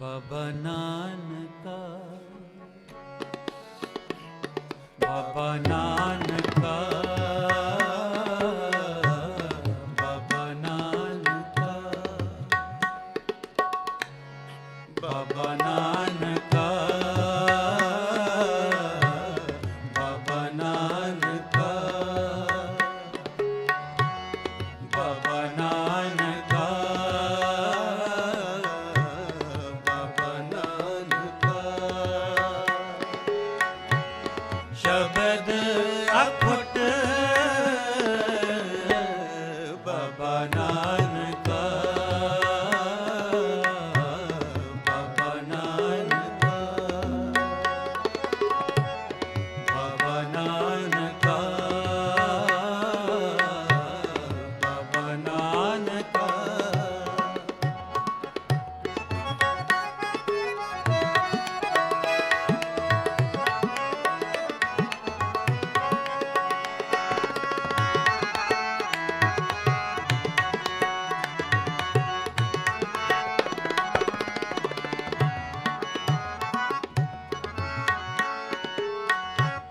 ਬਾਬਾ ਨਾਨਕਾ ਬਾਬਾ ਨਾਨਕਾ ਬਾਬਾ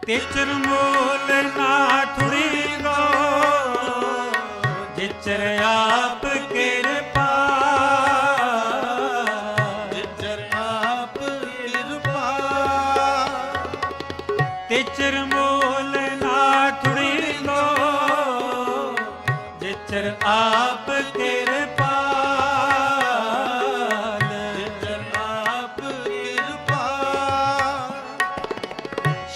ਤਿਚਰ ਮੋਲ ਨਾ ਥੁੜੀ ਗੋ। ਜਿਚਰ ਆਪ ਕਿਰਪਾ। ਜਿਚਰ ਆਪ ਕਿਰਪਾ। ਤਿਚਰ ਮੋਲ ਨਾ ਥੁੜੀ ਗੋ। ਜਿਚਰ ਆਪ ਕਿਰਪਾ।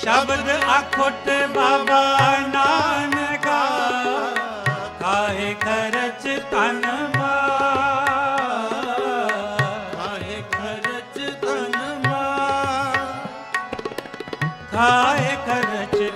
ਸ਼ਬਦ ਅਖੁੱਟ ਬਾਬਾ ਨਾਨਕਾ ਕਾਹੇ ਖਰਚ ਤਨ ਮਾ। ਕਾਹੇ ਖਰਚ ਧਨ ਮਾ। ਖਾਏ ਖਰਚ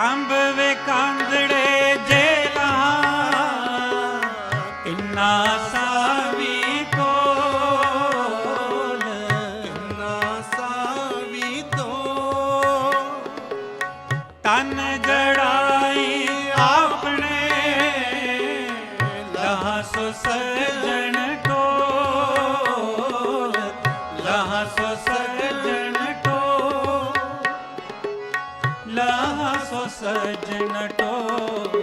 ਖੰਭ ਵੇ ਕਾਂਦੜੇ ਜੇਲਾਂ। ਕਿੰਨਾ ਸਾਵੀ ਕੋਲ ਕਿੰਨਾ ਸਾਵੀ ਤੋਂ ਤਨ ਜੜਾਈ ਆਪਣੇ ਲਹਾ ਸੋ ਸਜਣ ਕੋਲ। ਲਹਾ ਸੋ ਸਜਣ ਟੋਲ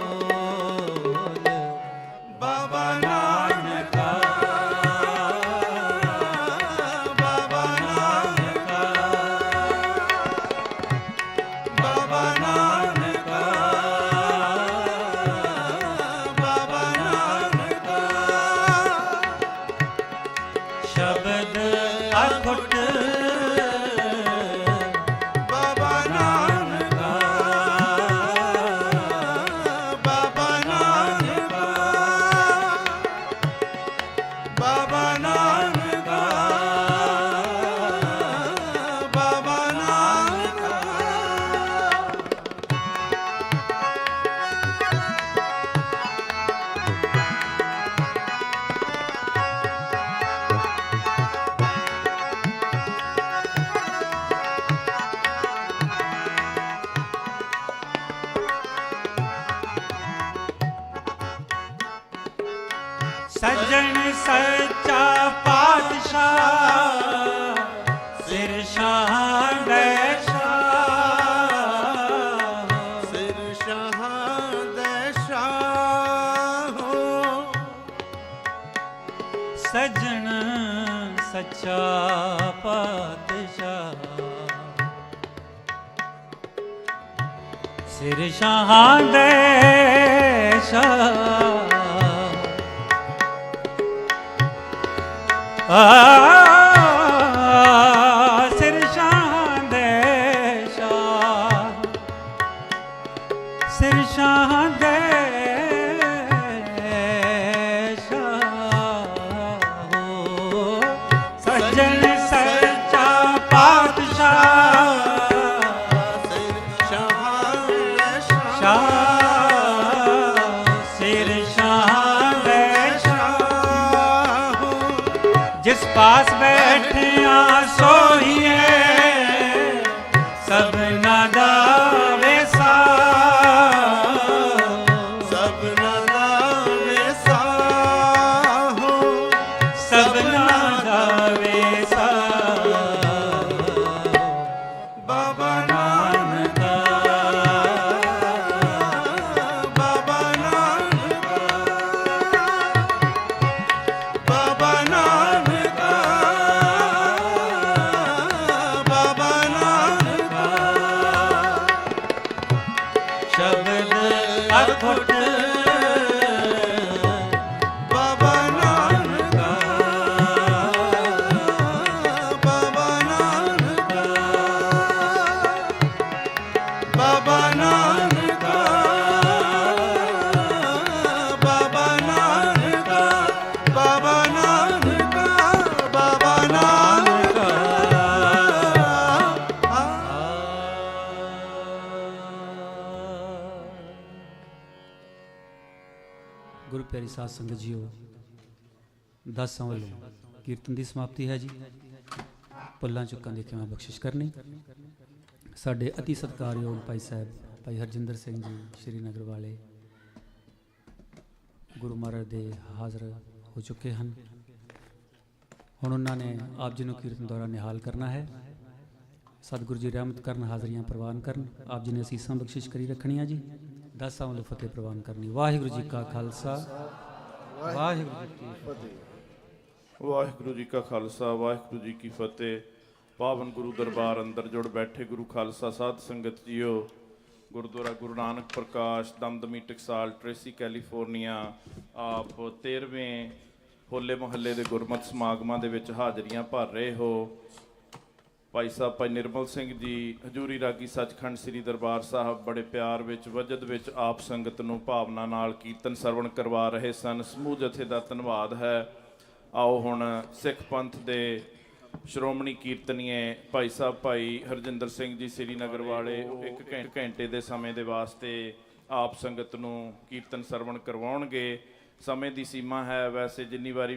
ਸੱਜਣ ਸੱਚਾ ਪਾਤਸ਼ਾਹ ਸਿਰ ਸ਼ਾਹ ਦੇ ਸ਼ਾਹ ਸਿਰ ਸ਼ਾਹ ਦੇ ਸ਼ਾਹ ਸੱਜਣ ਸੱਚਾ ਪਾਤਸ਼ਾਹ ਸਿਰ ਸ਼ਾਹ ਦੇ ਸ਼ਾਹ ਸਿਰ ਸ਼ਾਹਾਂ ਦੇ ਸ਼ਾਹ ਸਿਰ ਸ਼ਾਹਾਂ ਦੇ ਸ਼ਾਹ ਅਖੁੱਟ ਗੁਰੂ ਪਿਆਰੀ ਸਾਧ ਸੰਗਤ ਜੀਓ, ਦਾਸਾਂ ਵੱਲੋਂ ਕੀਰਤਨ ਦੀ ਸਮਾਪਤੀ ਹੈ ਜੀ। ਪੁੱਲਾਂ ਚੁੱਕਾਂ ਦੀ ਕਿਵੇਂ ਬਖਸ਼ਿਸ਼ ਕਰਨੀ। ਸਾਡੇ ਅਤੀ ਸਤਿਕਾਰਯੋਗ ਭਾਈ ਸਾਹਿਬ, ਭਾਈ ਹਰਜਿੰਦਰ ਸਿੰਘ ਜੀ ਸ਼੍ਰੀਨਗਰ ਵਾਲੇ ਗੁਰੂ ਮਹਾਰਾਜ ਦੇ ਹਾਜ਼ਰ ਹੋ ਚੁੱਕੇ ਹਨ। ਹੁਣ ਉਹਨਾਂ ਨੇ ਆਪ ਜੀ ਨੂੰ ਕੀਰਤਨ ਦੁਆਰਾ ਨਿਹਾਲ ਕਰਨਾ ਹੈ। ਸਤਿਗੁਰੂ ਜੀ ਰਹਿਮਤ ਕਰਨ, ਹਾਜ਼ਰੀਆਂ ਪ੍ਰਵਾਨ ਕਰਨ, ਆਪ ਜੀ ਨੇ ਅਸੀਸਾਂ ਬਖਸ਼ਿਸ਼ ਕਰੀ ਰੱਖਣੀਆਂ ਜੀ। ਦਸਾਂ ਵੱਲੋਂ ਫਤਿਹ ਪ੍ਰਵਾਨ ਕਰਨੀ। ਵਾਹਿਗੁਰੂ ਜੀ ਕਾ ਖਾਲਸਾ। ਵਾਹਿਗੁਰੂ ਜੀ ਕੀ ਫਤਿਹ। ਵਾਹਿਗੁਰੂ ਜੀ ਕਾ ਖਾਲਸਾ, ਵਾਹਿਗੁਰੂ ਜੀ ਕੀ ਫਤਿਹ। ਪਾਵਨ ਗੁਰੂ ਦਰਬਾਰ ਅੰਦਰ ਜੁੜ ਬੈਠੇ ਗੁਰੂ ਖਾਲਸਾ ਸਾਧ ਸੰਗਤ ਜੀਓ। ਗੁਰਦੁਆਰਾ ਗੁਰੂ ਨਾਨਕ ਪ੍ਰਕਾਸ਼, ਦਮਦਮੀ ਟਕਸਾਲ, ਟ੍ਰੇਸੀ, ਕੈਲੀਫੋਰਨੀਆ, ਆਪ 13ਵੇਂ ਹੋਲੇ ਮਹੱਲੇ ਦੇ ਗੁਰਮਤ ਸਮਾਗਮਾਂ ਦੇ ਵਿੱਚ ਹਾਜ਼ਰੀਆਂ ਭਰ ਰਹੇ ਹੋ। ਭਾਈ ਸਾਹਿਬ, ਭਾਈ ਨਿਰਮਲ ਸਿੰਘ ਜੀ, ਹਜੂਰੀ ਰਾਗੀ ਸੱਚਖੰਡ ਸ੍ਰੀ ਦਰਬਾਰ ਸਾਹਿਬ ਬੜੇ ਪਿਆਰ ਵਿੱਚ, ਵਜਦ ਵਿੱਚ ਆਪ ਸੰਗਤ ਨੂੰ ਭਾਵਨਾ ਨਾਲ ਕੀਰਤਨ ਸਰਵਣ ਕਰਵਾ ਰਹੇ ਸਨ। ਸਮੂਹ ਜਥੇ ਦਾ ਧੰਨਵਾਦ ਹੈ। ਆਓ ਹੁਣ ਸਿੱਖ ਪੰਥ ਦੇ ਸ਼੍ਰੋਮਣੀ ਕੀਰਤਨੀਏ ਭਾਈ ਸਾਹਿਬ, ਭਾਈ ਹਰਜਿੰਦਰ ਸਿੰਘ ਜੀ ਸ੍ਰੀਨਗਰ ਵਾਲੇ ਇੱਕ ਘੰਟੇ ਦੇ ਸਮੇਂ ਦੇ ਵਾਸਤੇ ਆਪ ਸੰਗਤ ਨੂੰ ਕੀਰਤਨ ਸਰਵਣ ਕਰਵਾਉਣਗੇ। ਸਮੇਂ ਦੀ ਸੀਮਾ ਹੈ, ਵੈਸੇ ਜਿੰਨੀ ਵਾਰੀ